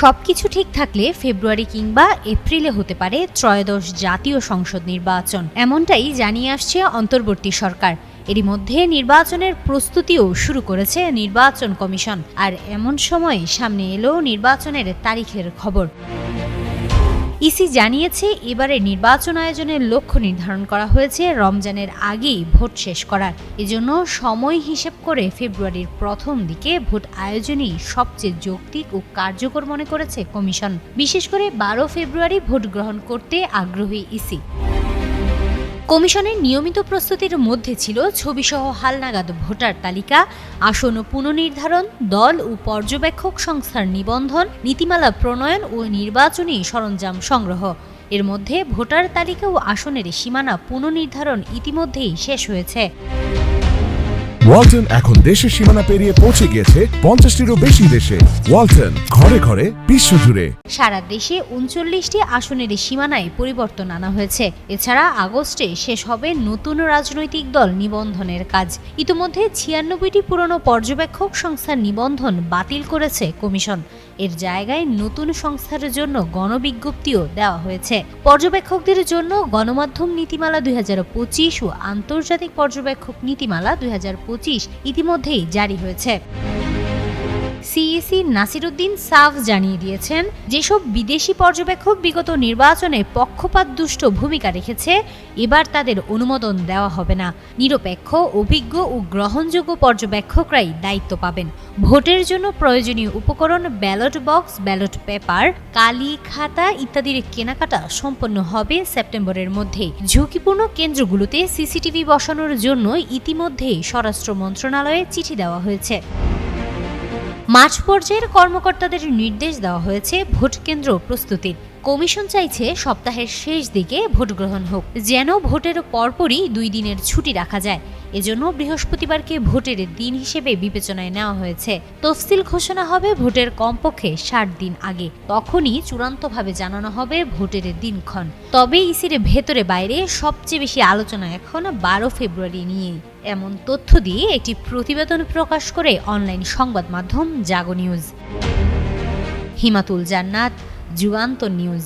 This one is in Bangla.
সবকিছু ঠিক থাকলে ফেব্রুয়ারি কিংবা এপ্রিলে হতে পারে ত্রয়োদশ জাতীয় সংসদ নির্বাচন। এমনটাই জানিয়ে আসছে অন্তর্বর্তী সরকার। এরই মধ্যে নির্বাচনের প্রস্তুতিও শুরু করেছে নির্বাচন কমিশন। আর এমন সময় সামনে এলো নির্বাচনের তারিখের খবর। ইসি জানিয়েছে এবারে নির্বাচন আয়োজনের লক্ষ্য নির্ধারণ করা হয়েছে, রমজানের আগেই ভোট শেষ করার। এজন্য সময় হিসেব করে ফেব্রুয়ারির প্রথম দিকে ভোট আয়োজনই সবচেয়ে যৌক্তিক ও কার্যকর মনে করেছে কমিশন। বিশেষ করে বারো ফেব্রুয়ারি ভোট গ্রহণ করতে আগ্রহী ইসি। কমিশনের নিয়মিত প্রস্তুতির মধ্যে ছিল ছবিসহ হালনাগাদ ভোটার তালিকা, আসন পুনর্নির্ধারণ, দল ও পর্যবেক্ষক সংস্থার নিবন্ধন, নীতিমালা প্রণয়ন ও নির্বাচনী সরঞ্জাম সংগ্রহ। এর মধ্যে ভোটার তালিকা ও আসনের সীমানা পুনর্নির্ধারণ ইতিমধ্যেই শেষ হয়েছে। ওয়ালটন এখন দেশের সীমানা পেরিয়ে পৌঁছে গিয়েছে পঞ্চাশটিরও বেশি দেশে। ওয়ালটন, ঘরে ঘরে বিশ্বজুড়ে সারা দেশে উনচল্লিশটি আসনের সীমানায় পরিবর্তন আনা হয়েছে। এছাড়া আগস্টে শেষ হবে নতুন রাজনৈতিক দল নিবন্ধনের কাজ। ইতিমধ্যে ছিয়ানব্বইটি পুরনো পর্যবেক্ষক সংস্থার নিবন্ধন বাতিল করেছে কমিশন। এর জায়গায় নতুন সংস্থার জন্য গণবিজ্ঞপ্তিও দেওয়া হয়েছে। পর্যবেক্ষকদের জন্য গণমাধ্যম নীতিমালা দুই হাজার পঁচিশ ও আন্তর্জাতিক পর্যবেক্ষক নীতিমালা দুই হাজার ইতিমধ্যেই জারি হয়েছে। সিইসি নাসিরুদ্দিন সাফ জানিয়ে দিয়েছেন, যেসব বিদেশি পর্যবেক্ষক বিগত নির্বাচনে পক্ষপাত দুষ্ট ভূমিকা রেখেছে, এবার তাদের অনুমোদন দেওয়া হবে না। নিরপেক্ষ, অভিজ্ঞ ও গ্রহণযোগ্য পর্যবেক্ষকরাই দায়িত্ব পাবেন। ভোটের জন্য প্রয়োজনীয় উপকরণ, ব্যালট বক্স, ব্যালট পেপার, কালি, খাতা ইত্যাদির কেনাকাটা সম্পন্ন হবে সেপ্টেম্বরের মধ্যে। ঝুঁকিপূর্ণ কেন্দ্রগুলোতে সিসিটিভি বসানোর জন্য ইতিমধ্যেই স্বরাষ্ট্র মন্ত্রণালয়ে চিঠি দেওয়া হয়েছে। মাঠ পর্যায়ের কর্মকর্তাদের নির্দেশ দেওয়া হয়েছে ভোট কেন্দ্র প্রস্তুতির। কমিশন চাইছে সপ্তাহের শেষ দিকে ভোট গ্রহণ হোক। যেন ভোটের পরপরই দুই দিনের ছুটি রাখা যায়। এজন্য বৃহস্পতিবারকে ভোটের দিন হিসেবে বিবেচনায় নেওয়া হয়েছে। তফসিল ঘোষণা হবে ভোটের কমপক্ষে ষাট দিন আগে। তখনই চূড়ান্তভাবে জানানো হবে ভোটের দিনক্ষণ। তবে ইসির ভেতরে বাইরে সবচেয়ে বেশি আলোচনা এখন বারো ফেব্রুয়ারি নিয়েই। এমন তথ্য দিয়ে একটি প্রতিবেদন প্রকাশ করে অনলাইন সংবাদ মাধ্যম জাগো নিউজ। হিমাতুল জান্নাত যুগান্ত নিউজ